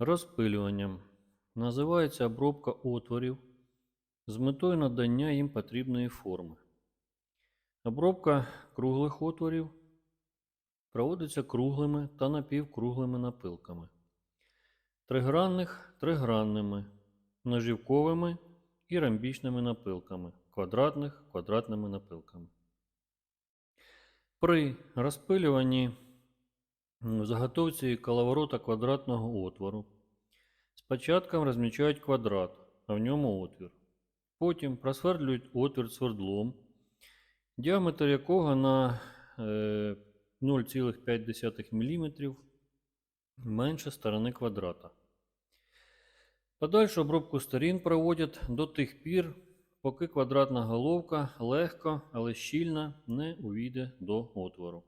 Розпилюванням називається обробка отворів з метою надання їм потрібної форми. Обробка круглих отворів проводиться круглими та напівкруглими напилками, тригранних тригранними, ножівковими і ромбічними напилками, квадратних квадратними напилками. При розпилюванні заготовці коловорота квадратного отвору спочатку розмічають квадрат, а в ньому отвір. Потім просвердлюють отвір свердлом, діаметр якого на е, 0,5 мм менше сторони квадрата. Подальшу обробку сторін проводять до тих пір, поки квадратна головка легко, але щільно не увійде до отвору.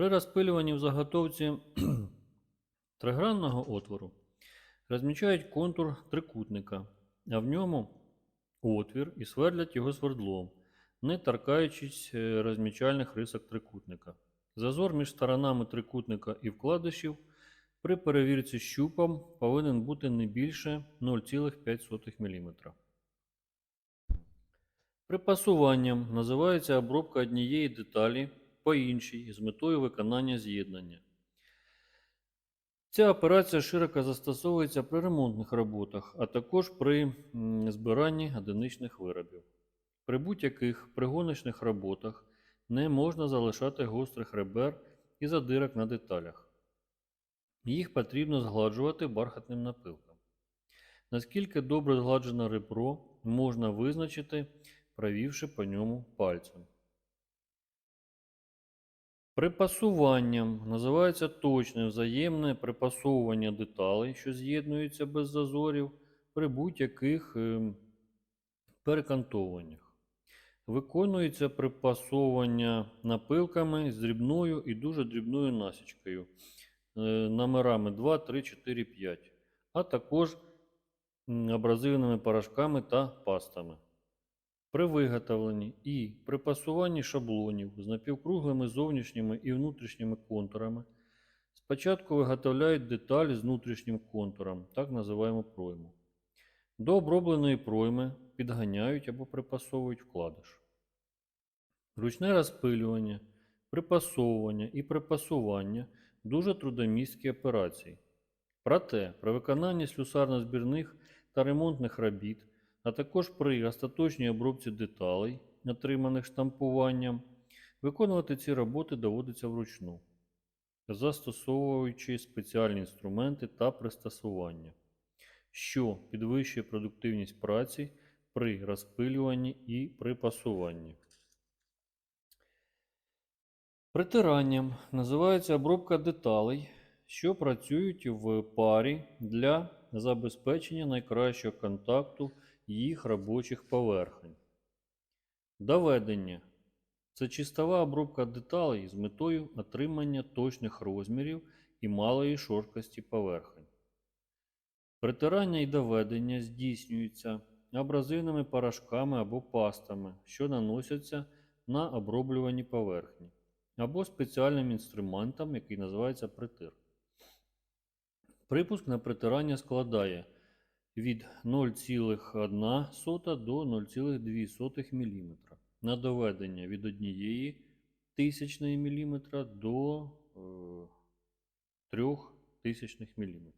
При розпилюванні в заготовці тригранного отвору розмічають контур трикутника, а в ньому отвір і свердлять його свердлом, не торкаючись е, розмічальних рисок трикутника. Зазор між сторонами трикутника і вкладишів при перевірці щупом повинен бути не більше 0,5 мм. Припасуванням називається обробка однієї деталі по іншій з метою виконання з'єднання. Ця операція широко застосовується при ремонтних роботах, а також при збиранні одиничних виробів. При будь-яких пригоночних роботах не можна залишати гострих ребер і задирок на деталях. Їх потрібно згладжувати бархатним напилком. Наскільки добре згладжене ребро можна визначити, провівши по ньому пальцем. Припасуванням називається точне взаємне припасовування деталей, що з'єднуються без зазорів при будь-яких ем, перекантовуваннях. Виконується припасовування напилками з дрібною і дуже дрібною насічкою е, номерами 2, 3, 4, 5, а також абразивними порошками та пастами. При виготовленні і припасуванні шаблонів з напівкруглими зовнішніми і внутрішніми контурами спочатку виготовляють деталі з внутрішнім контуром, так називаємо пройму. До обробленої пройми підганяють або припасовують вкладиш. Ручне розпилювання, припасовування і припасування дуже трудомісткі операції. Проте, при виконанні слюсарно-збірних та ремонтних робіт, а також при остаточній обробці деталей, отриманих штампуванням, виконувати ці роботи доводиться вручну, застосовуючи спеціальні інструменти та пристосування, що підвищує продуктивність праці при розпилюванні і припасуванні. Притиранням називається обробка деталей, що працюють в парі для забезпечення найкращого контакту їх робочих поверхень. Доведення це чистова обробка деталей з метою отримання точних розмірів і малої шорсткості поверхень. Притирання і доведення здійснюються абразивними порошками або пастами, що наносяться на оброблювані поверхні, або спеціальним інструментом, який називається притир. Припуск на притирання складає від 0,1 до 0,2 мм. На доведення від 1 тисячної мм до е, 3 тисячних мм.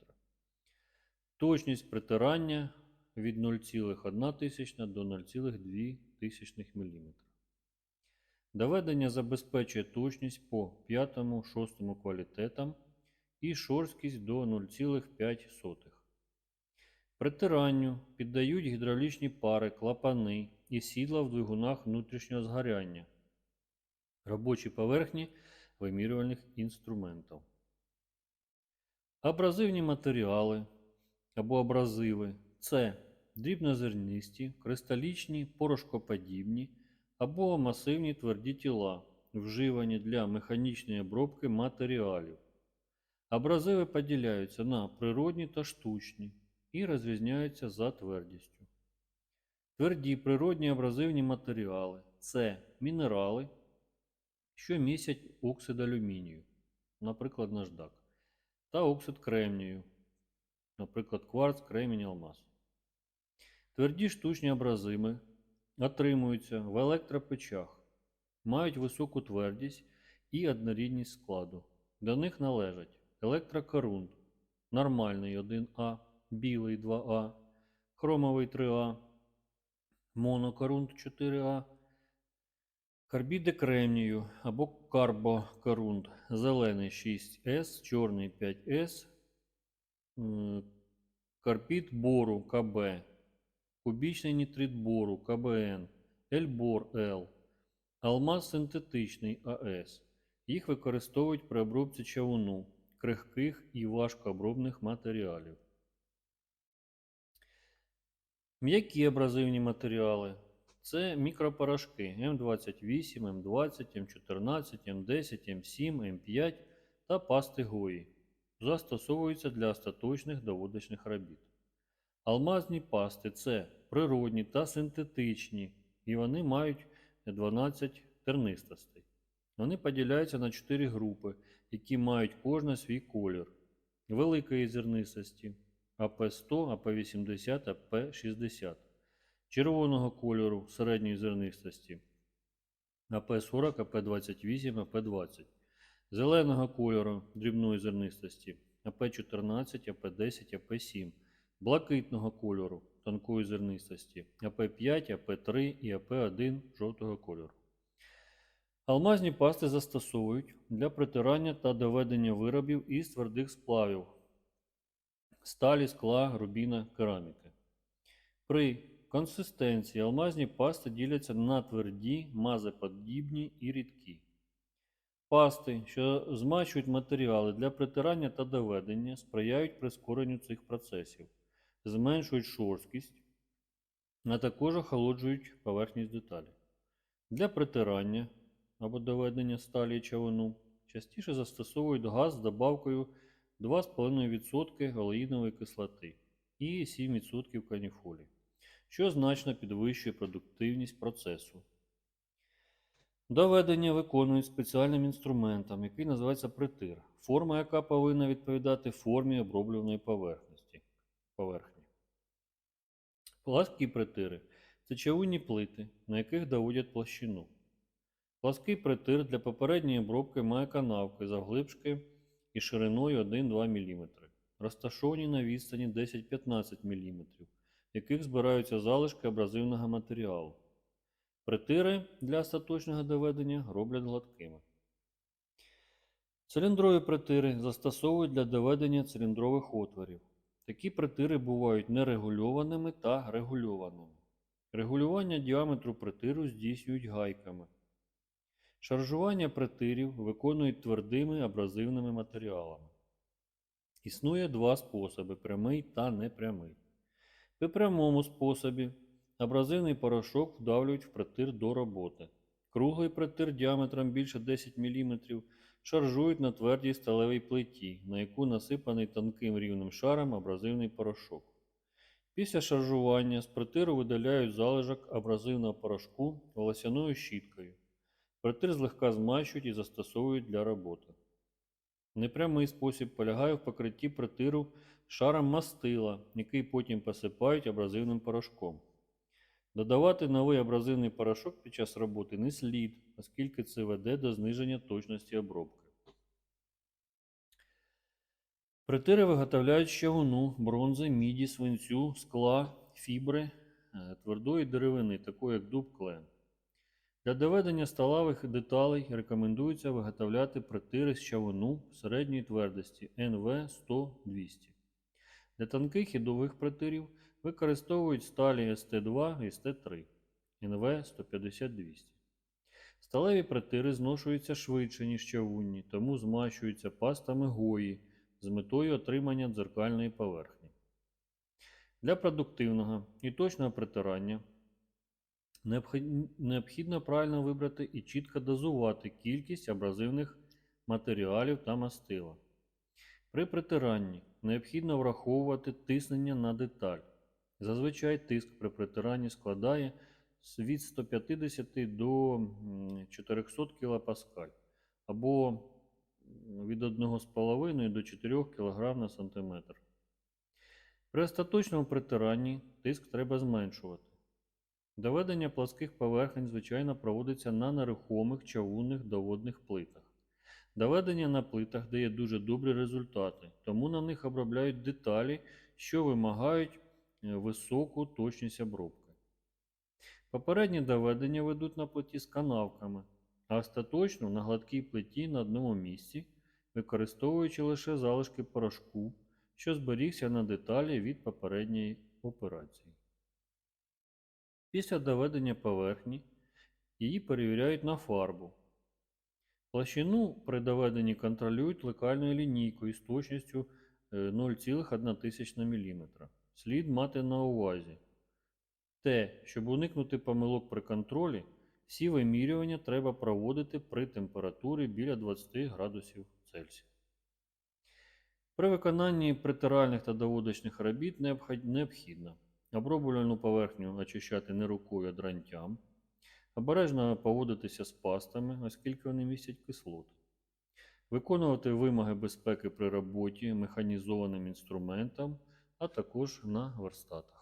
Точність притирання від 0,1 тисячна до 0,2 тисячних мм. Доведення забезпечує точність по 5-6 квалітетам і шорсткість до 0,5. Притиранню піддають гідравлічні пари, клапани і сідла в двигунах внутрішнього згоряння, робочі поверхні вимірювальних інструментів. Абразивні матеріали або абразиви це дрібнозернисті, кристалічні, порошкоподібні або масивні тверді тіла, вживані для механічної обробки матеріалів. Абразиви поділяються на природні та штучні і розрізняються за твердістю. Тверді природні абразивні матеріали це мінерали, що містять оксид алюмінію, наприклад, наждак, та оксид кремнію, наприклад, кварц, кремінь, алмаз. Тверді штучні абразими отримуються в електропечах, мають високу твердість і однорідність складу. До них належать електрокорунт, нормальний 1А, білий 2А, хромовий 3А, монокорунт 4А, карбіди кремнію або карбокорунт, зелений 6С, чорний 5С, м, карбід бору КБ, кубічний нітрит бору КБН, Ельбор Л, алмаз синтетичний АС. Їх використовують при обробці чавуну, крихких і важкообробних матеріалів. М'які абразивні матеріали це мікропорошки М28, М20, М14, М10, М7, М5 та пасти гої. Застосовуються для остаточних доводочних робіт. Алмазні пасти це природні та синтетичні, і вони мають 12 тернистостей. Вони поділяються на 4 групи, які мають кожна свій колір великої зернистості АП100, АП80, АП60, червоного кольору середньої зернистості. АП40, АП28, АП20, зеленого кольору дрібної зернистості. АП14, АП10, АП7, блакитного кольору тонкої зернистості. АП5, АП3 і АП1 жовтого кольору. Алмазні пасти застосовують для притирання та доведення виробів із твердих сплавів сталі, скла, рубіна, кераміки. При консистенції алмазні пасти діляться на тверді, мазеподібні і рідкі. Пасти, що змащують матеріали для притирання та доведення, сприяють прискоренню цих процесів, зменшують шорсткість, а також охолоджують поверхність деталі. Для притирання або доведення сталі і чавуну частіше застосовують газ з добавкою 2,5% олеїнової кислоти і 7% каніфолі, що значно підвищує продуктивність процесу. Доведення виконують спеціальним інструментом, який називається притир, форма яка повинна відповідати формі оброблюваної поверхності. поверхні. Пласкі притири це чавунні плити, на яких доводять площину. Плаский притир для попередньої обробки має канавки завглибшки і шириною 1-2 мм, розташовані на відстані 10-15 мм, в яких збираються залишки абразивного матеріалу. Притири для остаточного доведення роблять гладкими. Циліндрові притири застосовують для доведення циліндрових отворів. Такі притири бувають нерегульованими та регульованими. Регулювання діаметру притиру здійснюють гайками. Шаржування притирів виконують твердими абразивними матеріалами. Існує два способи прямий та непрямий. При прямому способі абразивний порошок вдавлюють в притир до роботи. Круглий притир діаметром більше 10 мм шаржують на твердій сталевій плиті, на яку насипаний тонким рівним шаром абразивний порошок. Після шаржування з притиру видаляють залишок абразивного порошку волосяною щіткою. Притир злегка змащують і застосовують для роботи. Непрямий спосіб полягає в покритті притиру шаром мастила, який потім посипають абразивним порошком. Додавати новий абразивний порошок під час роботи не слід, оскільки це веде до зниження точності обробки. Притири виготовляють з чавуну, бронзи, міді, свинцю, скла, фібри, е, твердої деревини, такої як дуб клен. Для доведення сталевих деталей рекомендується виготовляти притири з чавуну середньої твердості НВ 100-200. Для тонких і довгих притирів використовують сталі СТ2 і СТ3 НВ 150-200. Сталеві притири зношуються швидше, ніж чавунні, тому змащуються пастами гої з метою отримання дзеркальної поверхні. Для продуктивного і точного притирання необхідно правильно вибрати і чітко дозувати кількість абразивних матеріалів та мастила. При притиранні необхідно враховувати тиснення на деталь. Зазвичай тиск при притиранні складає від 150 до 400 кПа або від 1,5 до 4 кг на сантиметр. При остаточному притиранні тиск треба зменшувати. Доведення пласких поверхень звичайно проводиться на нерухомих чавунних доводних плитах. Доведення на плитах дає дуже добрі результати, тому на них обробляють деталі, що вимагають е, високу точність обробки. Попередні доведення ведуть на плиті з канавками, а остаточно на гладкій плиті на одному місці, використовуючи лише залишки порошку, що зберігся на деталі від попередньої операції. Після доведення поверхні її перевіряють на фарбу. Площину при доведенні контролюють лекальною лінійкою з точністю е, 0,1 мм. Слід мати на увазі те, щоб уникнути помилок при контролі, всі вимірювання треба проводити при температурі біля 20 градусів Цельсія. При виконанні притиральних та доводочних робіт необхідно оброблювальну поверхню очищати не рукою, а дрантям, обережно поводитися з пастами, оскільки вони містять кислот. виконувати вимоги безпеки при роботі механізованим інструментом, а також на верстатах.